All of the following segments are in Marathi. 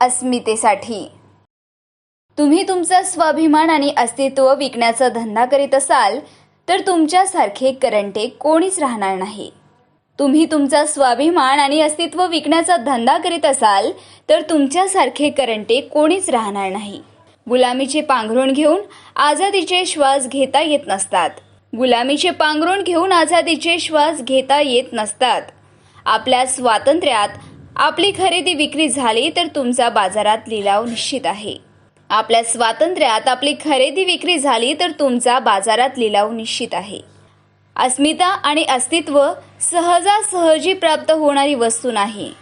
अस्मितेसाठी. तुम्ही तुमचा स्वाभिमान आणि अस्तित्व विकण्याचा धंदा करीत असाल तर तुमच्यासारखे करंटे कोणीच राहणार नाही. तुम्ही तुमचा स्वाभिमान आणि अस्तित्व विकण्याचा धंदा करीत असाल तर तुमच्यासारखे करंटे कोणीच राहणार नाही. गुलामीचे पांघरुण घेऊन आझादीचे श्वास घेता येत नसतात. गुलामीचे पांघरुण घेऊन आझादीचे श्वास घेता येत नसतात. आपल्या स्वातंत्र्यात आपली खरेदी विक्री झाली तर तुमचा बाजारात लिलाव निश्चित आहे. आपल्या स्वातंत्र्यात आपली खरेदी विक्री झाली तर तुमचा बाजारात लिलाव निश्चित आहे. अस्मिता आणि अस्तित्व सहजासहजी प्राप्त होणारी वस्तू नाही.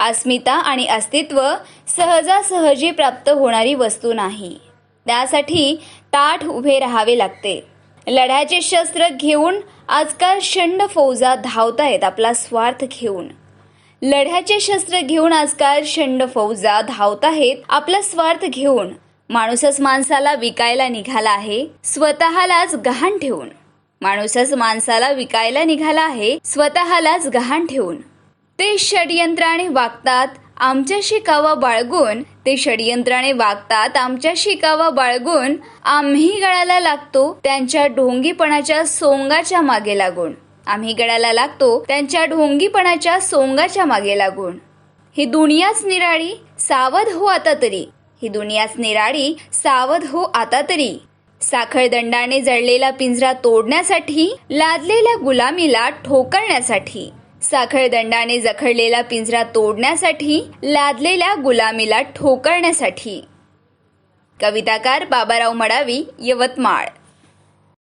अस्मिता आणि अस्तित्व सहजासहजी प्राप्त होणारी वस्तू नाही. त्यासाठी ताठ उभे राहावे लागते. लढ्याचे शस्त्र घेऊन आजकाल शंड फौजा धावतायत आपला स्वार्थ घेऊन. लढ्याचे शस्त्र घेऊन आजकाल शंड फौजा धावत आहेत. आपला स्वार्थ घेऊन माणूसच माणसाला विकायला निघाला आहे. स्वतःलाच गहाण ठेवून माणूसच माणसाला विकायला निघाला आहे. स्वतःलाच गहाण ठेवून. ते षडयंत्राने वागतात आमच्याशी कावा बाळगून. ते षडयंत्राने वागतात आमच्याशी कावा बाळगून. आम्ही गळाला लागतो त्यांच्या ढोंगीपणाच्या सोंगाच्या मागे लागून. आम्ही गळाला लागतो त्यांच्या ढोंगीपणाच्या सोंगाच्या मागे लागून. ही दुनियाच निराळी सावध हो आता तरी. ही दुनियाच निराळी सावध हो आता तरी. साखळदंडाने जळलेला पिंजरा तोडण्यासाठी लादलेल्या गुलामीला ठोकळण्यासाठी. साखळदंडाने जखडलेला पिंजरा तोडण्यासाठी लादलेल्या गुलामीला ठोकळण्यासाठी. कविताकार बाबाराव मडावी यवतमाळ.